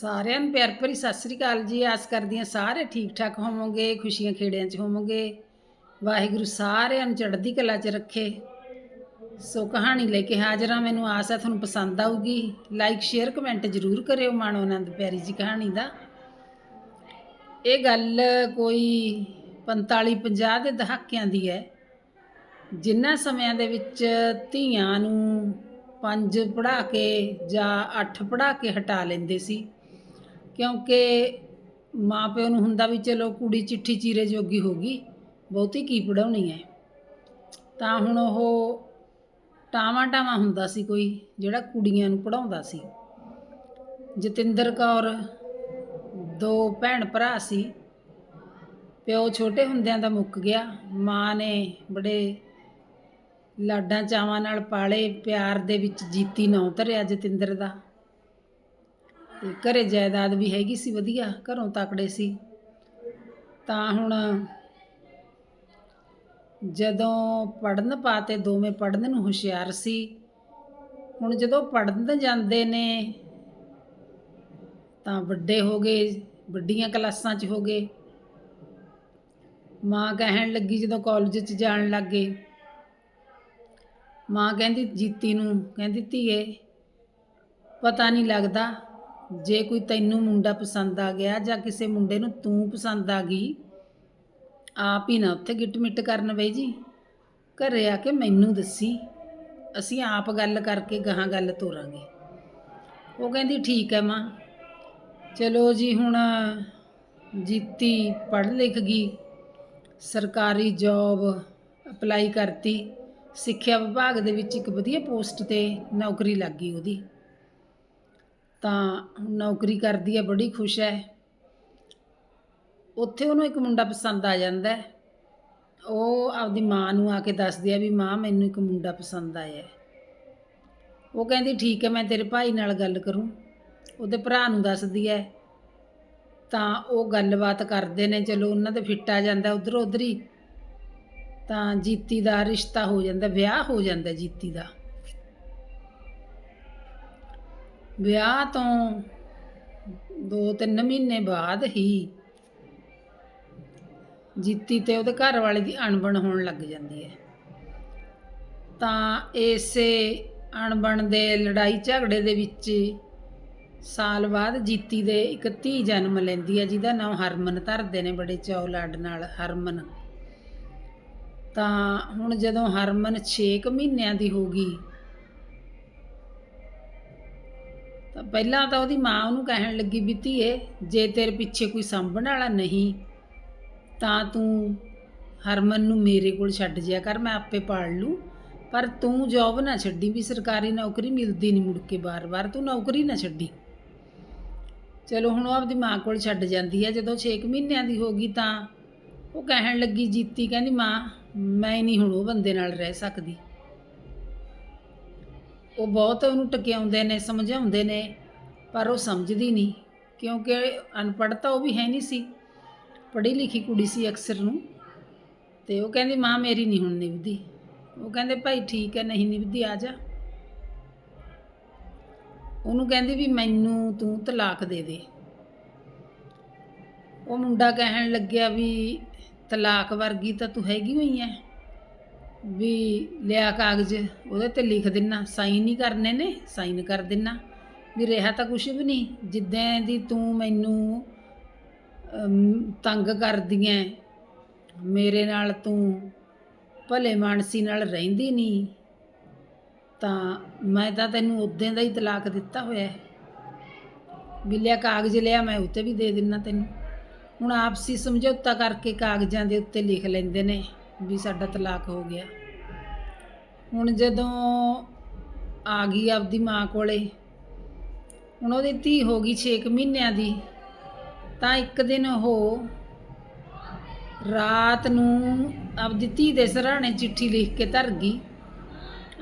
ਸਾਰਿਆਂ ਨੂੰ ਪਿਆਰ ਭਰੀ ਸਤਿ ਸ੍ਰੀ ਅਕਾਲ ਜੀ। ਆਸ ਕਰਦੀ ਹਾਂ ਸਾਰੇ ਠੀਕ ਠਾਕ ਹੋਵੋਗੇ, ਖੁਸ਼ੀਆਂ ਖੇੜਿਆਂ 'ਚ ਹੋਵੋਗੇ। ਵਾਹਿਗੁਰੂ ਸਾਰਿਆਂ ਨੂੰ ਚੜ੍ਹਦੀ ਕਲਾ 'ਚ ਰੱਖੇ। ਸੋ ਕਹਾਣੀ ਲੈ ਕੇ ਹਾਜ਼ਰ ਹਾਂ। ਮੈਨੂੰ ਆਸ ਹੈ ਤੁਹਾਨੂੰ ਪਸੰਦ ਆਊਗੀ। ਲਾਈਕ ਸ਼ੇਅਰ ਕਮੈਂਟ ਜ਼ਰੂਰ ਕਰਿਓ ਮਾਣੋ ਆਨੰਦ ਪਿਆਰੀ ਜੀ ਕਹਾਣੀ ਦਾ। ਇਹ ਗੱਲ ਕੋਈ 45 50 ਦੇ ਦਹਾਕਿਆਂ ਦੀ ਹੈ। ਜਿਨ੍ਹਾਂ ਸਮਿਆਂ ਦੇ ਵਿੱਚ ਧੀਆਂ ਨੂੰ ਪੰਜ ਪੜ੍ਹਾ ਕੇ ਜਾਂ ਅੱਠ ਪੜ੍ਹਾ ਕੇ ਹਟਾ ਲੈਂਦੇ ਸੀ। ਕਿਉਂਕਿ ਮਾਂ ਪਿਓ ਨੂੰ ਹੁੰਦਾ ਵੀ ਚਲੋ ਕੁੜੀ ਚਿੱਠੀ ਚੀਰੇ ਜੋਗੀ ਹੋ ਗਈ, ਬਹੁਤੀ ਕੀ ਪੜਾਉਣੀ ਹੈ। ਤਾਂ ਹੁਣ ਉਹ ਟਾਵਾਂ ਟਾਵਾਂ ਹੁੰਦਾ ਸੀ ਕੋਈ, ਜਿਹੜਾ ਕੁੜੀਆਂ ਨੂੰ ਪੜਾਉਂਦਾ ਸੀ। ਜਤਿੰਦਰ ਕੌਰ ਦੋ ਭੈਣ ਭਰਾ ਸੀ। ਪਿਓ ਛੋਟੇ ਹੁੰਦਿਆਂ ਦਾ ਮੁੱਕ ਗਿਆ। ਮਾਂ ਨੇ ਬੜੇ ਲਾਡਾਂ ਚਾਵਾਂ ਨਾਲ ਪਾਲੇ, ਪਿਆਰ ਦੇ ਵਿੱਚ ਜੀਤੀ ਨਾਂ ਧਰਿਆ ਜਤਿੰਦਰ ਦਾ। ਤੇ ਘਰੇ ਜਾਇਦਾਦ ਵੀ ਹੈਗੀ ਸੀ ਵਧੀਆ, ਘਰੋਂ ਤਕੜੇ ਸੀ। ਤਾਂ ਹੁਣ ਜਦੋਂ ਪੜਨ ਪਾਤੇ ਦੋਵੇਂ ਪੜਨ ਨੂੰ ਹੁਸ਼ਿਆਰ ਸੀ, ਹੁਣ ਜਦੋਂ ਪੜਨ ਜਾਂਦੇ ਨੇ, ਤਾਂ ਵੱਡੇ ਹੋ ਗਏ, ਵੱਡੀਆਂ ਕਲਾਸਾਂ 'ਚ ਹੋ ਗਏ। ਮਾਂ ਕਹਿਣ ਲੱਗੀ ਜਦੋਂ ਕਾਲਜ 'ਚ ਜਾਣ ਲੱਗੇ ਮਾਂ ਕਹਿੰਦੀ, ਜੀਤੀ ਨੂੰ, ਕਹਿੰਦੀ, ਧੀਏ, ਪਤਾ ਨਹੀਂ ਲੱਗਦਾ ਜੇ ਕੋਈ ਤੈਨੂੰ ਮੁੰਡਾ ਪਸੰਦ ਆ ਗਿਆ ਜਾਂ ਕਿਸੇ ਮੁੰਡੇ ਨੂੰ ਤੂੰ ਪਸੰਦ ਆ ਗਈ, ਆਪ ਹੀ ਨਾ ਉੱਥੇ ਗਿੱਟ ਮਿੱਟ ਕਰਨ ਬਈ ਜੀ। ਘਰੇ ਆ ਕੇ ਮੈਨੂੰ ਦੱਸੀ, ਅਸੀਂ ਆਪ ਗੱਲ ਕਰਕੇ ਗਾਹਾਂ ਗੱਲ ਤੋਰਾਂਗੇ। ਉਹ ਕਹਿੰਦੀ, ਠੀਕ ਹੈ ਮਾਂ। ਚਲੋ ਜੀ, ਹੁਣ ਜੀਤੀ ਪੜ੍ਹ ਲਿਖ ਗਈ, ਸਰਕਾਰੀ ਜੌਬ ਅਪਲਾਈ ਕਰਤੀ, ਸਿੱਖਿਆ ਵਿਭਾਗ ਦੇ ਵਿੱਚ ਇੱਕ ਵਧੀਆ ਪੋਸਟ ਤੇ ਨੌਕਰੀ ਲੱਗ ਗਈ ਉਹਦੀ। ਤਾਂ ਨੌਕਰੀ ਕਰਦੀ ਹੈ ਬੜੀ ਖੁਸ਼ ਹੈ ਉੱਥੇ ਉਹਨੂੰ ਇੱਕ ਮੁੰਡਾ ਪਸੰਦ ਆ ਜਾਂਦਾ ਉਹ ਆਪਦੀ ਮਾਂ ਨੂੰ ਆ ਕੇ ਦੱਸਦੀ ਹੈ ਵੀ ਮਾਂ, ਮੈਨੂੰ ਇੱਕ ਮੁੰਡਾ ਪਸੰਦ ਆਇਆ ਉਹ ਕਹਿੰਦੀ, ਠੀਕ ਹੈ ਮੈਂ ਤੇਰੇ ਭਾਈ ਨਾਲ ਗੱਲ ਕਰੂੰ। ਉਹਦੇ ਭਰਾ ਨੂੰ ਦੱਸਦੀ ਹੈ ਤਾਂ ਉਹ ਗੱਲਬਾਤ ਕਰਦੇ ਨੇ, ਚਲੋ ਉਹਨਾਂ ਦੇ ਫਿੱਟ ਆ ਜਾਂਦਾ ਉਧਰ ਉਧਰ ਹੀ ਤਾਂ ਜੀਤੀ ਦਾ ਰਿਸ਼ਤਾ ਹੋ ਜਾਂਦਾ, ਵਿਆਹ ਹੋ ਜਾਂਦਾ ਜੀਤੀ ਦਾ। ਵਿਆਹ ਤੋਂ 2-3 ਮਹੀਨੇ ਬਾਅਦ ਹੀ ਜੀਤੀ ਤੇ ਉਹਦੇ ਘਰ ਵਾਲੇ ਦੀ ਅਣਬਣ ਹੋਣ ਲੱਗ ਜਾਂਦੀ ਹੈ। ਤਾਂ ਇਸੇ ਅਣਬਣ ਦੇ ਲੜਾਈ ਝਗੜੇ ਦੇ ਵਿੱਚ ਸਾਲ ਬਾਅਦ ਜੀਤੀ ਦੇ ਇੱਕ ਧੀ ਜਨਮ ਲੈਂਦੀ ਹੈ, ਜਿਹਦਾ ਨਾਮ ਹਰਮਨ ਧਰਦੇ ਨੇ ਬੜੇ ਚਾਅ ਲਾਡ ਨਾਲ, ਹਰਮਨ। ਤਾਂ ਹੁਣ ਜਦੋਂ ਹਰਮਨ 6 ਮਹੀਨਿਆਂ ਦੀ ਹੋ ਗਈ ਤਾਂ ਪਹਿਲਾਂ ਤਾਂ ਉਹਦੀ ਮਾਂ ਉਹਨੂੰ ਕਹਿਣ ਲੱਗੀ ਵੀ ਧੀਏ, ਜੇ ਤੇਰੇ ਪਿੱਛੇ ਕੋਈ ਸਾਂਭਣ ਵਾਲਾ ਨਹੀਂ, ਤਾਂ ਤੂੰ ਹਰਮਨ ਨੂੰ ਮੇਰੇ ਕੋਲ ਛੱਡ ਜਿਆ ਕਰ, ਮੈਂ ਆਪੇ ਪਾਲ ਲੂੰ। ਪਰ ਤੂੰ ਜੌਬ ਨਾ ਛੱਡੀ ਵੀ ਸਰਕਾਰੀ ਨੌਕਰੀ ਮਿਲਦੀ ਨਹੀਂ ਮੁੜ ਕੇ ਬਾਰ-ਬਾਰ, ਤੂੰ ਨੌਕਰੀ ਨਾ ਛੱਡੀ। ਚਲੋ ਹੁਣ ਉਹ ਆਪਦੀ ਮਾਂ ਕੋਲ ਛੱਡ ਜਾਂਦੀ ਹੈ ਜਦੋਂ 6 ਮਹੀਨਿਆਂ ਦੀ ਹੋ ਗਈ ਤਾਂ ਉਹ ਕਹਿਣ ਲੱਗੀ ਜੀਤੀ, ਕਹਿੰਦੀ ਮਾਂ, ਮੈਂ ਨਹੀਂ ਹੁਣ ਉਹ ਬੰਦੇ ਨਾਲ ਰਹਿ ਸਕਦੀ। ਉਹ ਬਹੁਤ ਉਹਨੂੰ ਟਕਿਆਉਂਦੇ ਨੇ, ਸਮਝਾਉਂਦੇ ਨੇ, ਪਰ ਉਹ ਸਮਝਦੀ ਨਹੀਂ, ਕਿਉਂਕਿ ਅਨਪੜ੍ਹ ਤਾਂ ਉਹ ਵੀ ਹੈ ਨਹੀਂ ਸੀ। ਪੜ੍ਹੀ ਲਿਖੀ ਕੁੜੀ ਸੀ ਅਕਸਰ ਨੂੰ, ਤੇ ਉਹ ਕਹਿੰਦੀ, ਮਾਂ, ਮੇਰੀ ਨਹੀਂ ਹੁਣ ਨਿਭਦੀ। ਉਹ ਕਹਿੰਦੇ, ਭਾਈ, ਠੀਕ ਹੈ, ਨਹੀਂ ਨਿਭਦੀ, ਆ ਜਾ। ਉਹਨੂੰ ਕਹਿੰਦੀ ਵੀ, ਮੈਨੂੰ ਤੂੰ ਤਲਾਕ ਦੇ ਦੇ। ਉਹ ਮੁੰਡਾ ਕਹਿਣ ਲੱਗਿਆ ਵੀ, ਤਲਾਕ ਵਰਗੀ ਤਾਂ ਤੂੰ ਹੈਗੀ ਹੋਈ ਐ। ਵੀ ਲਿਆ ਕਾਗਜ਼, ਉਹਦੇ ਤੇ ਲਿਖ ਦੇਣਾ ਸਾਈਨ ਹੀ ਕਰਨੇ ਨੇ ਸਾਈਨ ਕਰ ਦੇਣਾ ਵੀ ਰਿਹਾ ਤਾਂ ਕੁਝ ਵੀ ਨਹੀਂ, ਜਿੱਦਾਂ ਦੀ ਤੂੰ ਮੈਨੂੰ ਤੰਗ ਕਰਦੀ ਐ ਮੇਰੇ ਨਾਲ ਤੂੰ ਭਲੇ ਮਾਨਸੀ ਨਾਲ ਰਹਿੰਦੀ ਨਹੀਂ, ਤਾਂ ਮੈਂ ਤਾਂ ਤੈਨੂੰ ਉਦੋਂ ਦਾ ਹੀ ਤਲਾਕ ਦਿੱਤਾ ਹੋਇਆ ਹੈ। ਵੀ ਲਿਆ ਕਾਗਜ਼ ਲਿਆ, ਮੈਂ ਉੱਤੇ ਵੀ ਦੇ ਦਿੰਨਾ ਤੈਨੂੰ। ਹੁਣ ਆਪਸੀ ਸਮਝੌਤਾ ਕਰਕੇ ਕਾਗਜ਼ਾਂ ਦੇ ਉੱਤੇ ਲਿਖ ਲੈਂਦੇ ਨੇ। ਵੀ ਸਾਡਾ ਤਲਾਕ ਹੋ ਗਿਆ। ਹੁਣ ਜਦੋਂ ਆ ਗਈ ਆਪਦੀ ਮਾਂ ਕੋਲੇ, ਹੁਣ ਉਹਦੀ ਧੀ ਹੋ ਗਈ 6 ਮਹੀਨਿਆਂ ਦੀ, ਤਾਂ ਇੱਕ ਦਿਨ ਉਹ ਰਾਤ ਨੂੰ ਆਪਦੀ ਧੀ ਦੇ ਸਰਾਣੇ ਚਿੱਠੀ ਲਿਖ ਕੇ ਧਰ ਗਈ,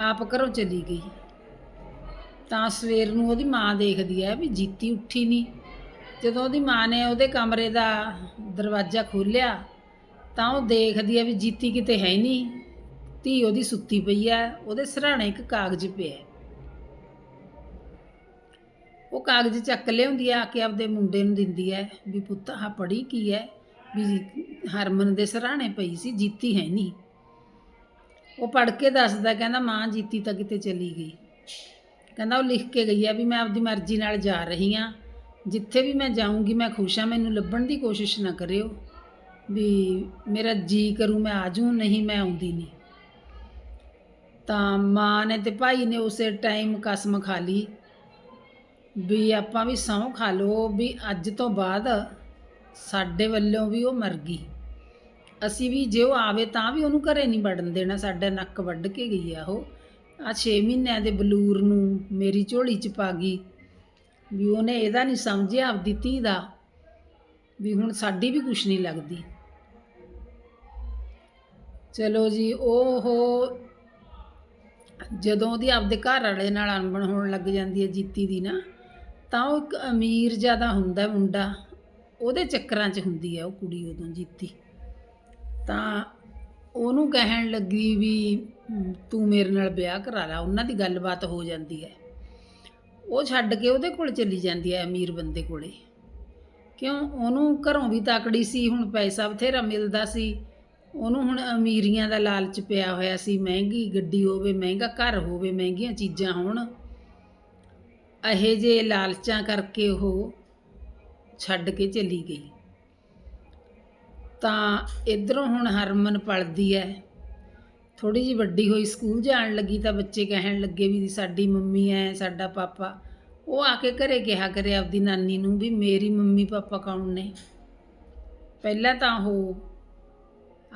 ਆਪ ਘਰੋਂ ਚਲੀ ਗਈ। ਤਾਂ ਸਵੇਰ ਨੂੰ ਉਹਦੀ ਮਾਂ ਦੇਖਦੀ ਹੈ ਵੀ ਜੀਤੀ ਉੱਠੀ ਨਹੀਂ ਜਦੋਂ ਉਹਦੀ ਮਾਂ ਨੇ ਉਹਦੇ ਕਮਰੇ ਦਾ ਦਰਵਾਜ਼ਾ ਖੋਲ੍ਹਿਆ ਤਾਂ ਉਹ ਦੇਖਦੀ ਹੈ ਵੀ ਜੀਤੀ ਕਿਤੇ ਹੈ ਹੀ ਨਹੀਂ। ਧੀ ਉਹਦੀ ਸੁੱਤੀ ਪਈ ਹੈ ਉਹਦੇ ਸਰਾਣੇ ਇੱਕ ਕਾਗਜ਼ ਪਿਆ। ਹੈ। ਉਹ ਕਾਗਜ਼ ਚੱਕ ਲਿਆਉਂਦੀ ਆ ਕੇ ਆਪਦੇ ਮੁੰਡੇ ਨੂੰ ਦਿੰਦੀ ਹੈ ਵੀ ਪੁੱਤ ਆਹ ਪੜ੍ਹੀ ਕੀ ਹੈ ਵੀ ਹਰਮਨ ਦੇ ਸਰਾਣੇ ਪਈ ਸੀ, ਜੀਤੀ ਹੈ ਨਹੀਂ। ਉਹ ਪੜ੍ਹ ਕੇ ਦੱਸਦਾ, ਕਹਿੰਦਾ ਮਾਂ ਜੀਤੀ ਤਾਂ ਕਿਤੇ ਚਲੀ ਗਈ। ਕਹਿੰਦਾ ਉਹ ਲਿਖ ਕੇ ਗਈ ਆ ਵੀ ਮੈਂ ਆਪਦੀ ਮਰਜ਼ੀ ਨਾਲ ਜਾ ਰਹੀ ਆ। ਜਿੱਥੇ ਵੀ ਮੈਂ ਜਾਊਂਗੀ, ਮੈਂ ਖੁਸ਼ ਆ, ਮੈਨੂੰ ਲੱਭਣ ਦੀ ਕੋਸ਼ਿਸ਼ ਨਾ ਕਰਿਓ। ਵੀ ਮੇਰਾ ਜੀ ਕਰੂ, ਮੈਂ ਆ ਜਾਊਂ, ਨਹੀਂ ਮੈਂ ਆਉਂਦੀ ਨਹੀਂ। ਤਾਂ ਮਾਂ ਨੇ ਤੇ ਭਾਈ ਨੇ ਉਸੇ ਟਾਈਮ ਕਸਮ ਖਾ ਲਈ ਵੀ ਆਪਾਂ ਵੀ ਸਹੁੰ ਖਾ ਲਓ, ਵੀ ਅੱਜ ਤੋਂ ਬਾਅਦ ਸਾਡੇ ਵੱਲੋਂ ਵੀ ਉਹ ਮਰ ਗਈ। ਅਸੀਂ ਵੀ ਜੇ ਉਹ ਆਵੇ ਤਾਂ ਵੀ ਉਹਨੂੰ ਘਰੇ ਨਹੀਂ ਵੜਨ ਦੇਣਾ, ਸਾਡਾ ਨੱਕ ਵੱਢ ਕੇ ਗਈ ਆ ਉਹ। ਆ 6 ਮਹੀਨਿਆਂ ਦੇ ਬਲੂਰ ਨੂੰ ਮੇਰੀ ਝੋਲੀ 'ਚ ਪਾ ਗਈ ਵੀ ਉਹਨੇ ਇਹਦਾ ਨਹੀਂ ਸਮਝਿਆ, ਆਪਦੀ ਧੀ ਦਾ, ਵੀ ਹੁਣ ਸਾਡੀ ਵੀ ਕੁਛ ਨਹੀਂ ਲੱਗਦੀ। ਚਲੋ ਜੀ, ਉਹ ਜਦੋਂ ਉਹਦੀ ਆਪਦੇ ਘਰ ਵਾਲੇ ਨਾਲ ਅਣਬਣ ਹੋਣ ਲੱਗ ਜਾਂਦੀ ਹੈ ਜੀਤੀ ਦੀ ਨਾ, ਤਾਂ ਉਹ ਇੱਕ ਅਮੀਰ ਜ਼ਿਆਦਾ ਹੁੰਦਾ ਮੁੰਡਾ, ਉਹਦੇ ਚੱਕਰਾਂ 'ਚ ਹੁੰਦੀ ਹੈ ਉਹ ਕੁੜੀ ਉਦੋਂ ਜੀਤੀ। ਤਾਂ ਉਹਨੂੰ ਕਹਿਣ ਲੱਗੀ ਵੀ ਤੂੰ ਮੇਰੇ ਨਾਲ ਵਿਆਹ ਕਰਾ ਲੈ, ਉਹਨਾਂ ਦੀ ਗੱਲਬਾਤ ਹੋ ਜਾਂਦੀ ਹੈ। ਉਹ ਛੱਡ ਕੇ ਉਹਦੇ ਕੋਲ ਚਲੀ ਜਾਂਦੀ ਹੈ ਅਮੀਰ ਬੰਦੇ ਕੋਲੇ। ਕਿਉਂ? ਉਹਨੂੰ ਘਰੋਂ ਵੀ ਤਾਕੜੀ ਸੀ, ਹੁਣ ਪੈਸਾ ਬਥੇਰਾ ਮਿਲਦਾ ਸੀ। ਉਹਨੂੰ ਹੁਣ ਅਮੀਰੀਆਂ ਦਾ ਲਾਲਚ ਪਿਆ ਹੋਇਆ ਸੀ, ਮਹਿੰਗੀ ਗੱਡੀ ਹੋਵੇ, ਮਹਿੰਗਾ ਘਰ ਹੋਵੇ, ਮਹਿੰਗੀਆਂ ਚੀਜ਼ਾਂ ਹੋਣ, ਇਹੇ ਜੇ ਲਾਲਚਾਂ ਕਰਕੇ ਉਹ ਛੱਡ ਕੇ ਚਲੀ ਗਈ। ਤਾਂ ਇਧਰੋਂ ਹੁਣ ਹਰਮਨ ਪਲਦੀ ਐ। ਥੋੜੀ ਜਿਹੀ ਵੱਡੀ ਹੋਈ, ਸਕੂਲ ਜਾਣ ਲੱਗੀ ਤਾਂ ਬੱਚੇ ਕਹਿਣ ਲੱਗੇ ਵੀ ਸਾਡੀ ਮੰਮੀ ਐ, ਸਾਡਾ ਪਾਪਾ। ਉਹ ਆ ਕੇ ਘਰੇ ਕਿਹਾ ਕਰੇ ਆਪਦੀ ਨਾਨੀ ਨੂੰ ਵੀ ਮੇਰੀ ਮੰਮੀ ਪਾਪਾ ਕੌਣ ਨੇ? ਪਹਿਲਾਂ ਤਾਂ ਉਹ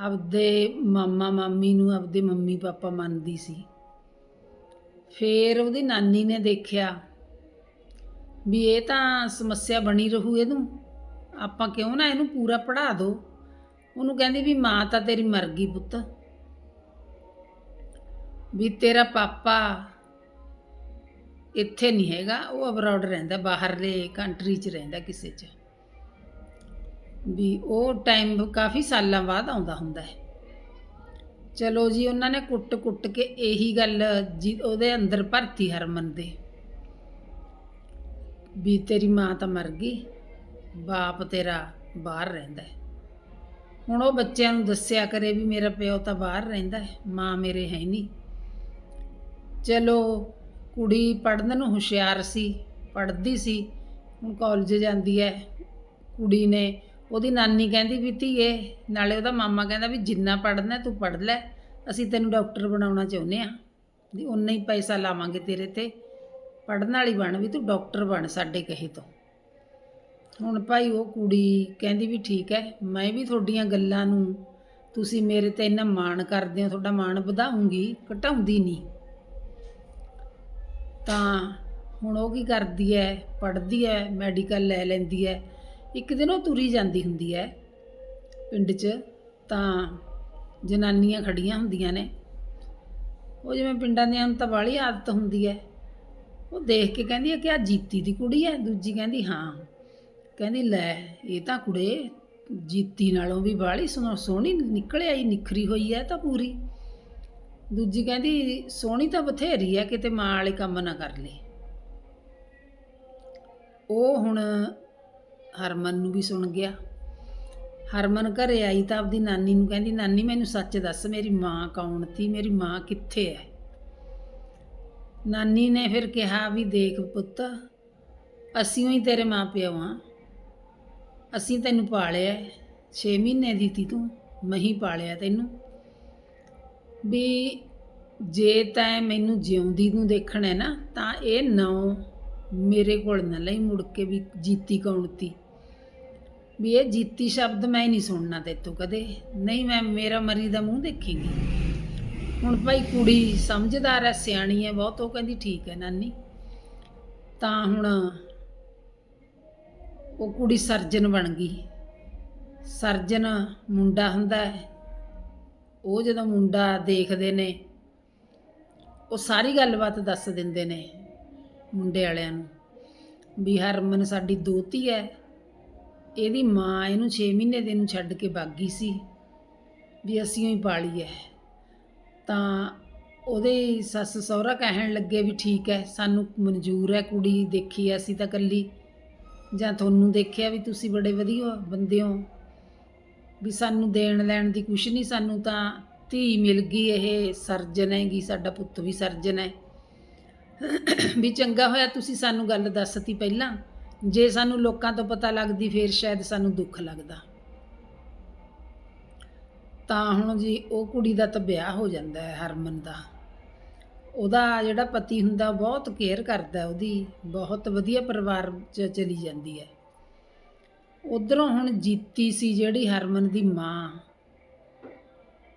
ਆਪਦੇ ਮਾਮਾ ਮਾਮੀ ਨੂੰ ਆਪਦੇ ਮੰਮੀ ਪਾਪਾ ਮੰਨਦੀ ਸੀ। ਫੇਰ ਉਹਦੀ ਨਾਨੀ ਨੇ ਦੇਖਿਆ ਵੀ ਇਹ ਤਾਂ ਸਮੱਸਿਆ ਬਣੀ ਰਹੂ ਇਹਨੂੰ। ਆਪਾਂ ਕਿਉਂ ਨਾ ਇਹਨੂੰ ਪੂਰਾ ਪੜ੍ਹਾ ਦੋ। ਉਹਨੂੰ ਕਹਿੰਦੀ ਵੀ ਮਾਂ ਤਾਂ ਤੇਰੀ ਮਰ ਗਈ ਪੁੱਤ। ਵੀ ਤੇਰਾ ਪਾਪਾ ਇੱਥੇ ਨਹੀਂ ਹੈਗਾ, ਉਹ ਅਬਰੋਡ ਰਹਿੰਦਾ, ਬਾਹਰਲੇ ਕੰਟਰੀ 'ਚ ਰਹਿੰਦਾ ਕਿਸੇ 'ਚ। ਵੀ ਉਹ ਟਾਈਮ ਕਾਫੀ ਸਾਲਾਂ ਬਾਅਦ ਆਉਂਦਾ ਹੁੰਦਾ ਹੈ। ਚਲੋ ਜੀ, ਉਹਨਾਂ ਨੇ ਕੁੱਟ-ਕੁੱਟ ਕੇ ਇਹੀ ਗੱਲ ਜੀ, ਉਹਦੇ ਅੰਦਰ ਭਰਤੀ ਹਰਮਨ ਦੇ। ਵੀ ਤੇਰੀ ਮਾਂ ਤਾਂ ਮਰ ਗਈ, ਬਾਪ ਤੇਰਾ ਬਾਹਰ ਰਹਿੰਦਾ ਹੈ। ਹੁਣ ਉਹ ਬੱਚਿਆਂ ਨੂੰ ਦੱਸਿਆ ਕਰੇ ਵੀ ਮੇਰਾ ਪਿਓ ਤਾਂ ਬਾਹਰ ਰਹਿੰਦਾ ਹੈ, ਮਾਂ ਮੇਰੇ ਹੈ ਨਹੀਂ। ਚਲੋ, ਕੁੜੀ ਪੜ੍ਹਨ ਨੂੰ ਹੁਸ਼ਿਆਰ ਸੀ, ਪੜ੍ਹਦੀ ਸੀ, ਹੁਣ ਕਾਲਜ ਜਾਂਦੀ ਹੈ। ਕੁੜੀ ਨੇ ਉਹਦੀ ਨਾਨੀ ਕਹਿੰਦੀ ਵੀ ਧੀਏ, ਨਾਲੇ ਉਹਦਾ ਮਾਮਾ ਕਹਿੰਦਾ ਵੀ ਜਿੰਨਾ ਪੜ੍ਹਨਾ ਤੂੰ ਪੜ੍ਹ ਲੈ, ਅਸੀਂ ਤੈਨੂੰ ਡਾਕਟਰ ਬਣਾਉਣਾ ਚਾਹੁੰਦੇ ਆ ਵੀ ਉਨਾ ਹੀ ਪੈਸਾ ਲਾਵਾਂਗੇ ਤੇਰੇ ਤੇ, ਪੜ੍ਹਨ ਵਾਲੀ ਬਣ ਵੀ ਤੂੰ ਡਾਕਟਰ ਬਣ ਸਾਡੇ ਕਹੇ ਤੋਂ। ਹੁਣ ਭਾਈ ਉਹ ਕੁੜੀ ਕਹਿੰਦੀ ਵੀ ਠੀਕ ਹੈ, ਮੈਂ ਵੀ ਤੁਹਾਡੀਆਂ ਗੱਲਾਂ ਨੂੰ, ਤੁਸੀਂ ਮੇਰੇ ਤੇ ਇੰਨਾ ਮਾਣ ਕਰਦੇ ਹੋ, ਤੁਹਾਡਾ ਮਾਣ ਵਧਾਉਂਗੀ, ਘਟਾਉਂਦੀ ਨਹੀਂ। ਤਾਂ ਹੁਣ ਉਹ ਕੀ ਕਰਦੀ ਹੈ, ਪੜ੍ਹਦੀ ਹੈ, ਮੈਡੀਕਲ ਲੈ ਲੈਂਦੀ ਹੈ ਇੱਕ ਦਿਨ ਉਹ ਤੁਰੀ ਜਾਂਦੀ ਹੁੰਦੀ ਹੈ। ਪਿੰਡ 'ਚ ਤਾਂ ਜਨਾਨੀਆਂ ਖੜੀਆਂ ਹੁੰਦੀਆਂ ਨੇ। ਉਹ ਜਿਵੇਂ ਪਿੰਡਾਂ ਦੀਆਂ ਹੁਣ ਤਾਂ ਵਾਲੀ ਆਦਤ ਹੁੰਦੀ ਹੈ। ਉਹ ਦੇਖ ਕੇ ਕਹਿੰਦੀ ਹੈ ਕਿ ਆ ਜੀਤੀ ਦੀ ਕੁੜੀ ਹੈ। ਦੂਜੀ ਕਹਿੰਦੀ, ਹਾਂ। ਕਹਿੰਦੀ, ਲੈ, ਇਹ ਤਾਂ ਕੁੜੇ ਜੀਤੀ ਨਾਲੋਂ ਵੀ ਬਾਹਲੀ ਸੋਹ- ਸੋਹਣੀ ਨਿਕਲ ਆਈ ਨਿਖਰੀ ਹੋਈ ਹੈ ਤਾਂ ਪੂਰੀ। ਦੂਜੀ ਕਹਿੰਦੀ, ਸੋਹਣੀ ਤਾਂ ਬਥੇਰੀ ਹੈ, ਕਿਤੇ ਮਾਂ ਵਾਲੇ ਕੰਮ ਨਾ ਕਰ ਲੇ। ਉਹ ਹੁਣ ਹਰਮਨ ਨੂੰ ਵੀ ਸੁਣ ਗਿਆ। ਹਰਮਨ ਘਰੇ ਆਈ ਤਾਂ ਆਪਦੀ ਨਾਨੀ ਨੂੰ ਕਹਿੰਦੀ, ਨਾਨੀ, ਮੈਨੂੰ ਸੱਚ ਦੱਸ, ਮੇਰੀ ਮਾਂ ਕੌਣ ਤੀ? ਮੇਰੀ ਮਾਂ ਕਿੱਥੇ ਹੈ ਨਾਨੀ ਨੇ ਫਿਰ ਕਿਹਾ ਵੀ, ਦੇਖ ਪੁੱਤ, ਅਸੀਂ ਹੀ ਤੇਰੇ ਮਾਂ ਪਿਓ ਆ। ਅਸੀਂ ਤੈਨੂੰ ਪਾਲਿਆ 6 ਮਹੀਨੇ ਦੀ ਤੀ ਤੂੰ ਮਹੀਂ ਪਾਲਿਆ ਤੈਨੂੰ। ਵੀ ਜੇ ਤੈਂ ਮੈਨੂੰ ਜਿਉਂਦੀ ਨੂੰ ਦੇਖਣਾ ਹੈ ਨਾ, ਤਾਂ ਇਹ ਨੌ ਮੇਰੇ ਕੋਲ ਨਾ ਲਈ ਮੁੜ ਕੇ ਵੀ ਜੀਤੀ ਕੌਣ ਤੀ? ਵੀ ਇਹ ਜੀਤੀ ਸ਼ਬਦ ਮੈਂ ਨਹੀਂ ਸੁਣਨਾ ਤੇਤੋਂ ਕਦੇ। ਨਹੀਂ, ਮੈਂ ਮੇਰਾ ਮਰੀ ਦਾ ਮੂੰਹ ਦੇਖੇਗੀ। ਹੁਣ ਭਾਈ ਕੁੜੀ ਸਮਝਦਾਰ ਹੈ ਸਿਆਣੀ ਹੈ ਬਹੁਤ ਉਹ ਕਹਿੰਦੀ ਠੀਕ ਹੈ ਨਾਨੀ। ਤਾਂ ਹੁਣ ਉਹ ਕੁੜੀ ਸਰਜਨ ਬਣ ਗਈ। ਸਰਜਨ ਮੁੰਡਾ ਹੁੰਦਾ ਹੈ ਉਹ ਜਦੋਂ ਮੁੰਡਾ ਦੇਖਦੇ ਨੇ, ਉਹ ਸਾਰੀ ਗੱਲਬਾਤ ਦੱਸ ਦਿੰਦੇ ਨੇ ਮੁੰਡੇ ਵਾਲਿਆਂ ਨੂੰ ਵੀ ਹਰਮਨ ਸਾਡੀ ਦੋਤੀ ਹੈ ਇਹਦੀ ਮਾਂ ਇਹਨੂੰ 6 ਮਹੀਨੇ ਦੇ ਨੂੰ ਛੱਡ ਕੇ ਭੱਗ ਗਈ ਸੀ ਵੀ ਅਸੀਂ ਹੀ ਪਾਲੀ ਹੈ ਤਾਂ ਉਹਦੇ ਸੱਸ ਸਹੁਰਾ ਕਹਿਣ ਲੱਗੇ ਵੀ ਠੀਕ ਹੈ ਸਾਨੂੰ ਮਨਜ਼ੂਰ ਹੈ ਕੁੜੀ, ਦੇਖੀ ਹੈ ਅਸੀਂ ਤਾਂ ਕੱਲੀ ਜਾਂ ਤੁਹਾਨੂੰ ਦੇਖਿਆ ਵੀ ਤੁਸੀਂ ਬੜੇ ਵਧੀਆ ਬੰਦੇ ਹੋ। ਵੀ ਸਾਨੂੰ ਦੇਣ ਲੈਣ ਦੀ ਕੁਛ ਨਹੀਂ, ਸਾਨੂੰ ਤਾਂ ਧੀ ਮਿਲ ਗਈ ਇਹ ਸਰਜਨ ਹੈਗੀ, ਸਾਡਾ ਪੁੱਤ ਵੀ ਸਰਜਨ ਹੈ ਵੀ ਚੰਗਾ ਹੋਇਆ ਤੁਸੀਂ ਸਾਨੂੰ ਗੱਲ ਦੱਸਤੀ ਪਹਿਲਾਂ। ਜੇ ਸਾਨੂੰ ਲੋਕਾਂ ਤੋਂ ਪਤਾ ਲੱਗਦੀ, ਫੇਰ ਸ਼ਾਇਦ ਸਾਨੂੰ ਦੁੱਖ ਲੱਗਦਾ। ਤਾਂ ਹੁਣ ਜੀ ਉਹ ਕੁੜੀ ਦਾ ਤਾਂ ਵਿਆਹ ਹੋ ਜਾਂਦਾ ਹੈ, ਹਰਮਨ ਦਾ। ਉਹਦਾ ਜਿਹੜਾ ਪਤੀ ਹੁੰਦਾ, ਬਹੁਤ ਕੇਅਰ ਕਰਦਾ ਉਹਦੀ। ਬਹੁਤ ਵਧੀਆ ਪਰਿਵਾਰ 'ਚ ਚਲੀ ਜਾਂਦੀ ਹੈ। ਉਧਰੋਂ ਹੁਣ ਜੀਤੀ ਸੀ ਜਿਹੜੀ ਹਰਮਨ ਦੀ ਮਾਂ।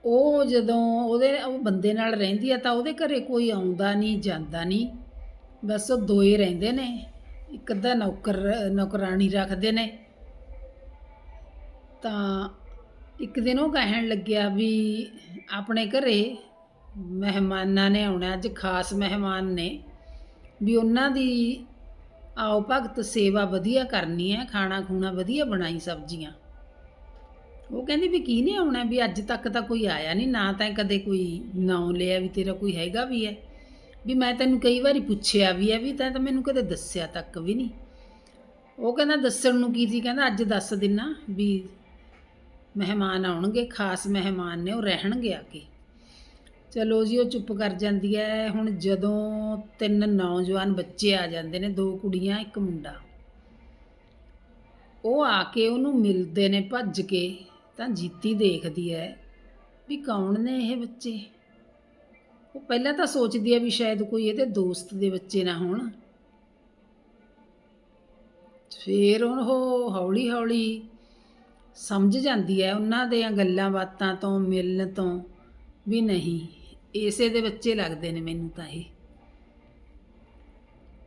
ਉਹ ਜਦੋਂ ਉਹਦੇ, ਉਹ ਬੰਦੇ ਨਾਲ ਰਹਿੰਦੀ ਆ ਤਾਂ ਉਹਦੇ ਘਰੇ ਕੋਈ ਆਉਂਦਾ ਨਹੀਂ, ਜਾਂਦਾ ਨਹੀਂ। ਬਸ ਉਹ ਦੋਏ ਰਹਿੰਦੇ ਨੇ। ਇੱਕ ਅੱਧਾ ਨੌਕਰ ਨੌਕਰਾਨੀ ਰੱਖਦੇ ਨੇ। ਤਾਂ ਇੱਕ ਦਿਨ ਉਹ ਕਹਿਣ ਲੱਗਿਆ ਵੀ ਆਪਣੇ ਘਰੇ ਮਹਿਮਾਨਾਂ ਨੇ ਆਉਣਾ, ਅੱਜ ਖਾਸ ਮਹਿਮਾਨ ਨੇ, ਵੀ ਉਹਨਾਂ ਦੀ ਆਓ ਭਗਤ ਸੇਵਾ ਵਧੀਆ ਕਰਨੀ ਹੈ, ਖਾਣਾ ਖੂਣਾ ਵਧੀਆ ਬਣਾਈ ਸਬਜ਼ੀਆਂ। ਉਹ ਕਹਿੰਦੀ ਵੀ ਕੀ ਨੇ ਆਉਣਾ, ਵੀ ਅੱਜ ਤੱਕ ਤਾਂ ਕੋਈ ਆਇਆ ਨਹੀਂ ਨਾ ਤਾਂ ਕਦੇ ਕੋਈ ਨਾਂ ਲਿਆ ਵੀ ਤੇਰਾ ਕੋਈ ਹੈਗਾ ਵੀ ਹੈ। ਵੀ ਮੈਂ ਤੈਨੂੰ ਕਈ ਵਾਰੀ ਪੁੱਛਿਆ ਵੀ ਹੈ ਵੀ ਤੈਂ ਤਾਂ ਮੈਨੂੰ ਕਦੇ ਦੱਸਿਆ ਤੱਕ ਵੀ ਨਹੀਂ। ਉਹ ਕਹਿੰਦਾ, ਦੱਸਣ ਨੂੰ ਕੀ ਸੀ? ਕਹਿੰਦਾ, ਅੱਜ ਦੱਸ ਦਿਨਾ ਵੀ ਮਹਿਮਾਨ ਆਉਣਗੇ, ਖਾਸ ਮਹਿਮਾਨ ਨੇ, ਉਹ ਰਹਿਣਗੇ ਆ ਕੇ। ਚਲੋ ਜੀ, ਉਹ ਚੁੱਪ ਕਰ ਜਾਂਦੀ ਹੈ ਹੁਣ ਜਦੋਂ ਤਿੰਨ ਨੌਜਵਾਨ ਬੱਚੇ ਆ ਜਾਂਦੇ ਨੇ, ਦੋ ਕੁੜੀਆਂ, ਇੱਕ ਮੁੰਡਾ। ਉਹ ਆ ਕੇ ਉਹਨੂੰ ਮਿਲਦੇ ਨੇ, ਭੱਜ ਕੇ, ਤਾਂ ਜੀਤੀ ਦੇਖਦੀ ਹੈ ਵੀ ਕੌਣ ਨੇ ਇਹ ਬੱਚੇ? ਉਹ ਪਹਿਲਾਂ ਤਾਂ ਸੋਚਦੀ ਹੈ ਵੀ ਸ਼ਾਇਦ ਕੋਈ ਇਹਦੇ ਦੋਸਤ ਦੇ ਬੱਚੇ ਨਾ ਹੋਣ। ਫਿਰ ਉਹ ਹੌਲੀ ਹੌਲੀ ਸਮਝ ਜਾਂਦੀ ਹੈ ਉਹਨਾਂ ਦੀਆਂ ਗੱਲਾਂ ਬਾਤਾਂ ਤੋਂ, ਮਿਲਣ ਤੋਂ ਵੀ ਨਹੀਂ, ਇਸੇ ਦੇ ਬੱਚੇ ਲੱਗਦੇ ਨੇ ਮੈਨੂੰ ਤਾਂ ਇਹ।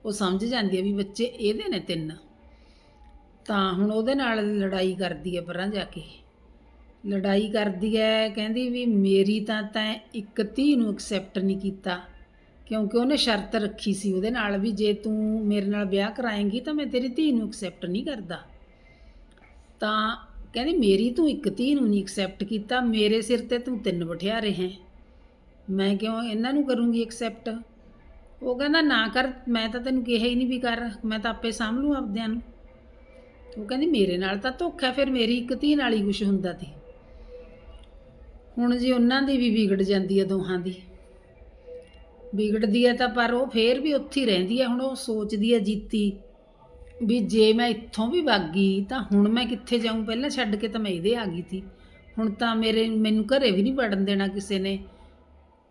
ਉਹ ਸਮਝ ਜਾਂਦੀ ਹੈ ਵੀ ਬੱਚੇ ਇਹਦੇ ਨੇ ਤਿੰਨ। ਤਾਂ ਹੁਣ ਉਹਦੇ ਨਾਲ ਲੜਾਈ ਕਰਦੀ ਹੈ ਪਰਾਂ ਜਾ ਕੇ। ਲੜਾਈ ਕਰਦੀ ਹੈ ਕਹਿੰਦੀ ਵੀ ਮੇਰੀ ਤਾਂ, ਤੈਂ ਇੱਕ ਧੀ ਨੂੰ ਐਕਸੈਪਟ ਨਹੀਂ ਕੀਤਾ। ਕਿਉਂਕਿ ਉਹਨੇ ਸ਼ਰਤ ਰੱਖੀ ਸੀ ਉਹਦੇ ਨਾਲ ਵੀ ਜੇ ਤੂੰ ਮੇਰੇ ਨਾਲ ਵਿਆਹ ਕਰਾਏਂਗੀ ਤਾਂ ਮੈਂ ਤੇਰੀ ਧੀ ਨੂੰ ਐਕਸੈਪਟ ਨਹੀਂ ਕਰਦਾ। ਤਾਂ ਕਹਿੰਦੀ ਮੇਰੀ ਤੂੰ ਇੱਕ ਧੀ ਨੂੰ ਨਹੀਂ ਐਕਸੈਪਟ ਕੀਤਾ, ਮੇਰੇ ਸਿਰ ਤੇ ਤੂੰ ਤਿੰਨ ਬਿਠਾ ਰਿਹਾ ਮੈਂ ਕਿਉਂ ਇਹਨਾਂ ਨੂੰ ਕਰੂੰਗੀ ਐਕਸੈਪਟ ਉਹ ਕਹਿੰਦਾ ਨਾ ਕਰ, ਮੈਂ ਤਾਂ ਤੈਨੂੰ ਕਿਹਾ ਹੀ ਨਹੀਂ ਵੀ ਕਰ, ਮੈਂ ਤਾਂ ਆਪੇ ਸਾਂਭ ਲੂੰ ਆਪਦਿਆਂ ਨੂੰ। ਉਹ ਕਹਿੰਦੀ ਮੇਰੇ ਨਾਲ ਤਾਂ ਧੋਖਾ, ਫਿਰ ਮੇਰੀ ਇੱਕ ਧੀ ਨਾਲ ਹੀ ਕੁਛ ਹੁੰਦਾ ਤੇ ਹੁਣ ਜੀ ਉਹਨਾਂ ਦੀ ਵੀ ਵਿਗੜ ਜਾਂਦੀ ਹੈ ਦੋਹਾਂ ਦੀ। ਵਿਗੜਦੀ ਹੈ ਤਾਂ ਪਰ ਉਹ ਫੇਰ ਵੀ ਉੱਥੇ ਹੀ ਰਹਿੰਦੀ ਹੈ ਹੁਣ ਉਹ ਸੋਚਦੀ ਹੈ ਜੀਤੀ ਵੀ ਜੇ ਮੈਂ ਇੱਥੋਂ ਵੀ ਵਗ ਗਈ ਤਾਂ ਹੁਣ ਮੈਂ ਕਿੱਥੇ ਜਾਊਂ? ਪਹਿਲਾਂ ਛੱਡ ਕੇ ਤਾਂ ਮੈਂ ਇਹਦੇ ਆ ਗਈ ਸੀ। ਹੁਣ ਤਾਂ ਮੇਰੇ, ਮੈਨੂੰ ਘਰੇ ਵੀ ਨਹੀਂ ਵੜਨ ਦੇਣਾ ਕਿਸੇ ਨੇ।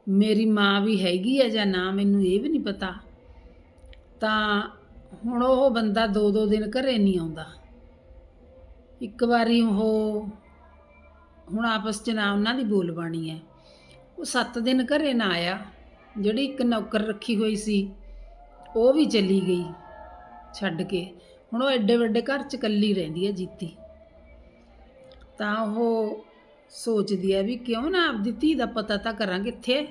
ਮੇਰੀ ਮਾਂ ਵੀ ਹੈਗੀ ਹੈ ਜਾਂ ਨਾ, ਮੈਨੂੰ ਇਹ ਵੀ ਨਹੀਂ ਪਤਾ। ਤਾਂ ਹੁਣ ਉਹ ਬੰਦਾ ਦੋ ਦੋ ਦਿਨ ਘਰੇ ਨਹੀਂ ਆਉਂਦਾ। ਇੱਕ ਵਾਰੀ ਉਹ ਹੁਣ ਆਪਸ 'ਚ ਨਾ ਉਹਨਾਂ ਦੀ ਬੋਲ ਬਾਣੀ ਹੈ। ਉਹ 7 ਦਿਨ ਘਰੇ ਨਾ ਆਇਆ। ਜਿਹੜੀ ਇੱਕ ਨੌਕਰ ਰੱਖੀ ਹੋਈ ਸੀ, ਉਹ ਵੀ ਚਲੀ ਗਈ ਛੱਡ ਕੇ। ਹੁਣ ਉਹ ਐਡੇ ਵੱਡੇ ਘਰ 'ਚ ਇਕੱਲੀ ਰਹਿੰਦੀ ਹੈ ਜੀਤੀ। ਤਾਂ ਉਹ ਸੋਚਦੀ ਹੈ ਵੀ ਕਿਉਂ ਨਾ ਆਪਦੀ ਧੀ ਦਾ ਪਤਾ ਤਾਂ ਕਰਾਂ ਕਿੱਥੇ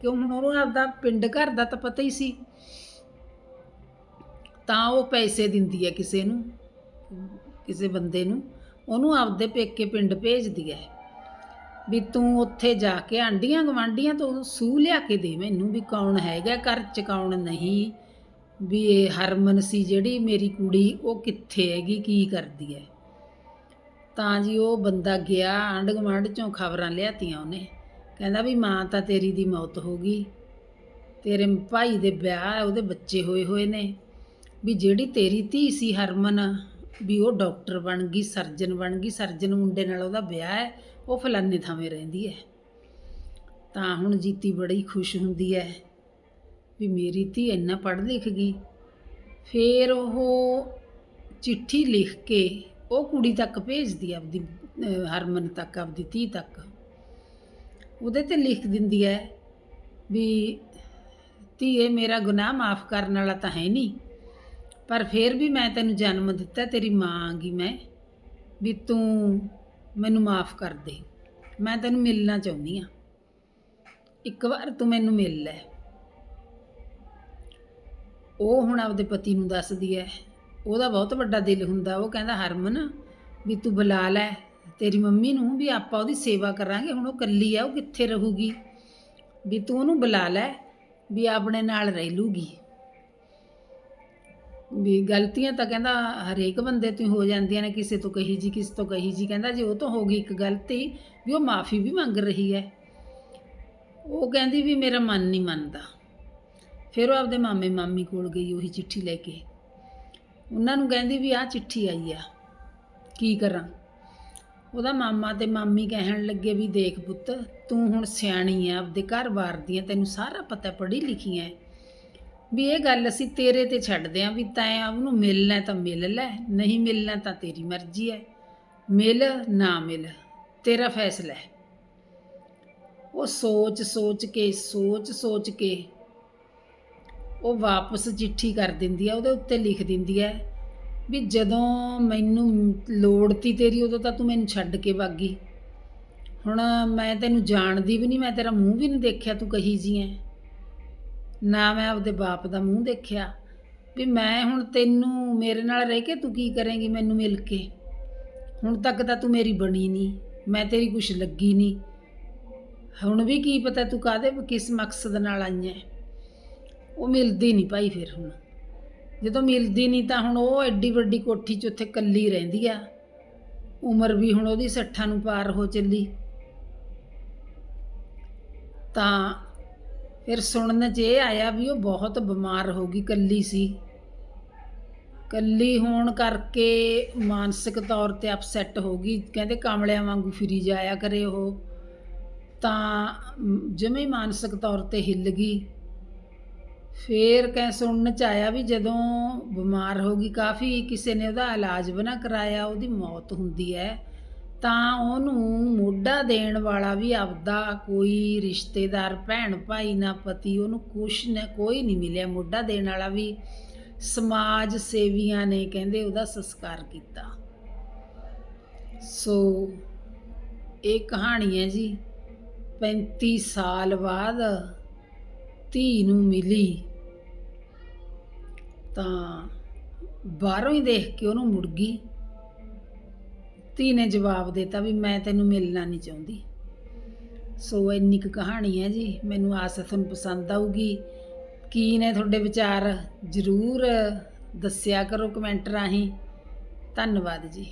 ਕਿਉਂ ਹੁਣ ਉਹ ਆਪਦਾ ਪਿੰਡ ਘਰ ਦਾ ਤਾਂ ਪਤਾ ਹੀ ਸੀ। ਤਾਂ ਉਹ ਪੈਸੇ ਦਿੰਦੀ ਹੈ ਕਿਸੇ ਨੂੰ, ਕਿਸੇ ਬੰਦੇ ਨੂੰ। ਉਹਨੂੰ ਆਪਦੇ ਪੇਕੇ ਪਿੰਡ ਭੇਜਦੀ ਹੈ। ਵੀ ਤੂੰ ਉੱਥੇ ਜਾ ਕੇ ਆਂਡੀਆਂ ਗਵਾਂਡੀਆਂ ਤੋਂ ਸੂਹ ਲਿਆ ਕੇ ਦੇ ਮੈਨੂੰ ਵੀ ਕੌਣ ਹੈਗਾ, ਘਰ ਚ ਕੌਣ ਨਹੀਂ, ਵੀ ਇਹ ਹਰਮਨ ਸੀ ਜਿਹੜੀ ਮੇਰੀ ਕੁੜੀ, ਉਹ ਕਿੱਥੇ ਹੈਗੀ, ਕੀ ਕਰਦੀ ਹੈ। ਤਾਂ ਜੀ ਉਹ ਬੰਦਾ ਗਿਆ, ਆਂਢ ਗੁਆਂਢ ਚੋਂ ਖਬਰਾਂ ਲਿਆਤੀਆਂ ਉਹਨੇ। ਕਹਿੰਦਾ ਵੀ ਮਾਂ ਤਾਂ ਤੇਰੀ ਦੀ ਮੌਤ ਹੋ ਗਈ। ਤੇਰੇ ਭਾਈ ਦੇ ਵਿਆਹ, ਉਹਦੇ ਬੱਚੇ ਹੋਏ ਹੋਏ ਨੇ। ਵੀ ਜਿਹੜੀ ਤੇਰੀ ਧੀ ਸੀ ਹਰਮਨ ਵੀ ਉਹ ਡਾਕਟਰ ਬਣ ਗਈ, ਸਰਜਨ ਬਣ ਗਈ, ਸਰਜਨ ਮੁੰਡੇ ਨਾਲ ਉਹਦਾ ਵਿਆਹ ਹੈ, ਉਹ ਫਲਾਨੇ ਥਾਵੇਂ ਰਹਿੰਦੀ ਹੈ। ਤਾਂ ਹੁਣ ਜੀਤੀ ਬੜੀ ਖੁਸ਼ ਹੁੰਦੀ ਹੈ ਵੀ ਮੇਰੀ ਧੀ ਇੰਨਾ ਪੜ੍ਹ ਲਿਖ ਗਈ। ਫੇਰ ਉਹ ਚਿੱਠੀ ਲਿਖ ਕੇ ਉਹ ਕੁੜੀ ਤੱਕ ਭੇਜਦੀ ਹੈ ਆਪਦੀ ਹਰਮਨ ਤੱਕ, ਆਪਦੀ ਧੀ ਤੱਕ। ਉਹਦੇ ਤੇ ਲਿਖ ਦਿੰਦੀ ਹੈ ਵੀ ਧੀਏ, ਮੇਰਾ ਗੁਨਾਹ ਮਾਫ ਕਰਨ ਵਾਲਾ ਤਾਂ ਹੈ ਨਹੀਂ। ਪਰ ਫਿਰ ਵੀ ਮੈਂ ਤੈਨੂੰ ਜਨਮ ਦਿੱਤਾ, ਤੇਰੀ ਮਾਂ ਆਂਗੀ ਮੈਂ, ਵੀ ਤੂੰ ਮੈਨੂੰ ਮਾਫ ਕਰ ਦੇ। ਮੈਂ ਤੈਨੂੰ ਮਿਲਣਾ ਚਾਹੁੰਦੀ ਆ ਇੱਕ ਵਾਰ ਤੂੰ ਮੈਨੂੰ ਮਿਲ ਲੈ। ਉਹ ਹੁਣ ਆਪਦੇ ਪਤੀ ਨੂੰ ਦੱਸਦੀ ਹੈ ਉਹਦਾ ਬਹੁਤ ਵੱਡਾ ਦਿਲ ਹੁੰਦਾ। ਉਹ ਕਹਿੰਦਾ, ਹਰਮਨ, ਵੀ ਤੂੰ ਬੁਲਾ ਲੈ ਤੇਰੀ ਮੰਮੀ ਨੂੰ, ਵੀ ਆਪਾਂ ਉਹਦੀ ਸੇਵਾ ਕਰਾਂਗੇ। ਹੁਣ ਉਹ ਕੱਲੀ ਆ ਉਹ ਕਿੱਥੇ ਰਹੂਗੀ? ਵੀ ਤੂੰ ਉਹਨੂੰ ਬੁਲਾ ਲੈ, ਵੀ ਆਪਣੇ ਨਾਲ ਰਹਿ ਲੂਗੀ। ਵੀ ਗਲਤੀਆਂ ਤਾਂ ਕਹਿੰਦਾ ਹਰੇਕ ਬੰਦੇ ਤੋਂ ਹੀ ਹੋ ਜਾਂਦੀਆਂ ਨੇ, ਕਿਸੇ ਤੋਂ ਕਹੀ ਜੀ, ਕਿਸੇ ਤੋਂ ਕਹੀ ਜੀ। ਕਹਿੰਦਾ ਜੇ ਉਹ ਤੋਂ ਹੋ ਗਈ ਇੱਕ ਗਲਤੀ, ਵੀ ਉਹ ਮਾਫੀ ਵੀ ਮੰਗ ਰਹੀ ਹੈ। ਉਹ ਕਹਿੰਦੀ ਵੀ ਮੇਰਾ ਮਨ ਨਹੀਂ ਮੰਨਦਾ। ਫਿਰ ਉਹ ਆਪਦੇ ਮਾਮੇ ਮਾਮੀ ਕੋਲ ਗਈ, ਉਹੀ ਚਿੱਠੀ ਲੈ ਕੇ। ਉਹਨਾਂ ਨੂੰ ਕਹਿੰਦੀ ਵੀ ਆਹ ਚਿੱਠੀ ਆਈ ਆ, ਕੀ ਕਰਾਂ? ਉਹਦਾ ਮਾਮਾ ਤੇ ਮਾਮੀ ਕਹਿਣ ਲੱਗੇ ਵੀ ਦੇਖ ਪੁੱਤ, ਤੂੰ ਹੁਣ ਸਿਆਣੀ ਆ, ਆਪਦੇ ਘਰ-ਬਾਰ ਦੀਆਂ ਤੈਨੂੰ ਸਾਰਾ ਪਤਾ ਪੜ੍ਹੀ ਲਿਖੀ ਐ। ਵੀ ਇਹ ਗੱਲ ਅਸੀਂ ਤੇਰੇ ਤੇ ਛੱਡਦੇ ਆਂ ਵੀ ਤੈਂ ਉਹਨੂੰ ਮਿਲਣਾ ਤਾਂ ਮਿਲ ਲੈ, ਨਹੀਂ ਮਿਲਣਾ ਤਾਂ ਤੇਰੀ ਮਰਜ਼ੀ ਹੈ। ਮਿਲ ਨਾ ਮਿਲ, ਤੇਰਾ ਫੈਸਲਾ ਹੈ। ਉਹ ਸੋਚ ਸੋਚ ਕੇ, ਸੋਚ ਸੋਚ ਕੇ ਉਹ ਵਾਪਸ ਚਿੱਠੀ ਕਰ ਦਿੰਦੀ ਆ ਉਹਦੇ ਉੱਤੇ ਲਿਖ ਦਿੰਦੀ ਹੈ ਵੀ ਜਦੋਂ ਮੈਨੂੰ ਲੋੜ ਤੀ ਤੇਰੀ, ਉਦੋਂ ਤਾਂ ਤੂੰ ਮੈਨੂੰ ਛੱਡ ਕੇ ਵਾਗੀ ਹੁਣ ਮੈਂ ਤੈਨੂੰ ਜਾਣਦੀ ਵੀ ਨਹੀਂ, ਮੈਂ ਤੇਰਾ ਮੂੰਹ ਵੀ ਨਹੀਂ ਦੇਖਿਆ, ਤੂੰ ਕਹੀ ਜੀ ਐ ਨਾ ਮੈਂ ਆਪਦੇ ਬਾਪ ਦਾ ਮੂੰਹ ਦੇਖਿਆ ਵੀ ਮੈਂ ਹੁਣ ਤੈਨੂੰ ਮੇਰੇ ਨਾਲ ਰਹਿ ਕੇ ਤੂੰ ਕੀ ਕਰੇਂਗੀ ਮੈਨੂੰ ਮਿਲ ਕੇ? ਹੁਣ ਤੱਕ ਤਾਂ ਤੂੰ ਮੇਰੀ ਬਣੀ ਨਹੀਂ ਮੈਂ ਤੇਰੀ ਕੁਛ ਲੱਗੀ ਨਹੀਂ ਹੁਣ ਵੀ ਕੀ ਪਤਾ ਤੂੰ ਕਾਦੇ ਕਿਸ ਮਕਸਦ ਨਾਲ ਆਈ ਐ? ਉਹ ਮਿਲਦੀ ਨਹੀਂ ਭਾਈ ਫਿਰ ਹੁਣ। ਜਦੋਂ ਮਿਲਦੀ ਨਹੀਂ ਤਾਂ ਹੁਣ ਉਹ ਐਡੀ ਵੱਡੀ ਕੋਠੀ 'ਚ ਉੱਥੇ ਕੱਲੀ ਰਹਿੰਦੀ ਆ। ਉਮਰ ਵੀ ਹੁਣ ਉਹਦੀ 60 ਨੂੰ ਪਾਰ ਹੋ ਚੱਲੀ। ਤਾਂ ਫਿਰ ਸੁਣਨ 'ਚ ਇਹ ਆਇਆ ਵੀ ਉਹ ਬਹੁਤ ਬਿਮਾਰ ਹੋ ਗਈ, ਕੱਲੀ ਸੀ। ਕੱਲੀ ਹੋਣ ਕਰਕੇ ਮਾਨਸਿਕ ਤੌਰ ਤੇ ਅਪਸੈਟ ਹੋ ਗਈ। ਕਹਿੰਦੇ ਕਾਮਲਿਆਂ ਵਾਂਗੂ ਫਿਰੀ ਜਾਇਆ ਕਰੇ ਉਹ। ਤਾਂ ਜਿਵੇਂ ਮਾਨਸਿਕ ਤੌਰ ਤੇ ਹਿੱਲ ਗਈ। ਫੇਰ ਕਹਿ ਸੁਣਨ ਚ ਆਇਆ ਵੀ ਜਦੋਂ ਬਿਮਾਰ ਹੋ ਗਈ, ਕਾਫੀ ਕਿਸੇ ਨੇ ਉਹਦਾ ਇਲਾਜ ਬਣਾ ਕਰਾਇਆ, ਉਹਦੀ ਮੌਤ ਹੁੰਦੀ ਹੈ। ਤਾਂ ਉਹਨੂੰ ਮੋਢਾ ਦੇਣ ਵਾਲਾ ਵੀ ਆਪਦਾ ਕੋਈ ਰਿਸ਼ਤੇਦਾਰ, ਭੈਣ ਭਾਈ ਨਾ ਪਤੀ, ਉਹਨੂੰ ਕੁਛ ਨਾ, ਕੋਈ ਨਹੀਂ ਮਿਲਿਆ। ਮੋਢਾ ਦੇਣ ਵਾਲਾ ਵੀ ਸਮਾਜ ਸੇਵੀਆਂ ਨੇ ਕਹਿੰਦੇ ਉਹਦਾ ਸੰਸਕਾਰ ਕੀਤਾ। ਸੋ ਇਹ ਕਹਾਣੀ ਹੈ ਜੀ 35 ਸਾਲ ਬਾਅਦ ਧੀ ਨੂੰ ਮਿਲੀ। ਤਾਂ ਬਾਹਰੋਂ ਹੀ ਦੇਖ ਕੇ ਉਹਨੂੰ ਮੁੜ ਗਈ। ਧੀ ਨੇ ਜਵਾਬ ਦਿੱਤਾ ਵੀ ਮੈਂ ਤੈਨੂੰ ਮਿਲਣਾ ਨਹੀਂ ਚਾਹੁੰਦੀ। ਸੋ ਇੰਨੀ ਕੁ ਕਹਾਣੀ ਹੈ ਜੀ, ਮੈਨੂੰ ਆਸ ਹੈ ਤੁਹਾਨੂੰ ਪਸੰਦ ਆਊਗੀ। ਕੀ ਨੇ ਤੁਹਾਡੇ ਵਿਚਾਰ ਜ਼ਰੂਰ ਦੱਸਿਆ ਕਰੋ ਕਮੈਂਟ ਰਾਹੀਂ। ਧੰਨਵਾਦ ਜੀ।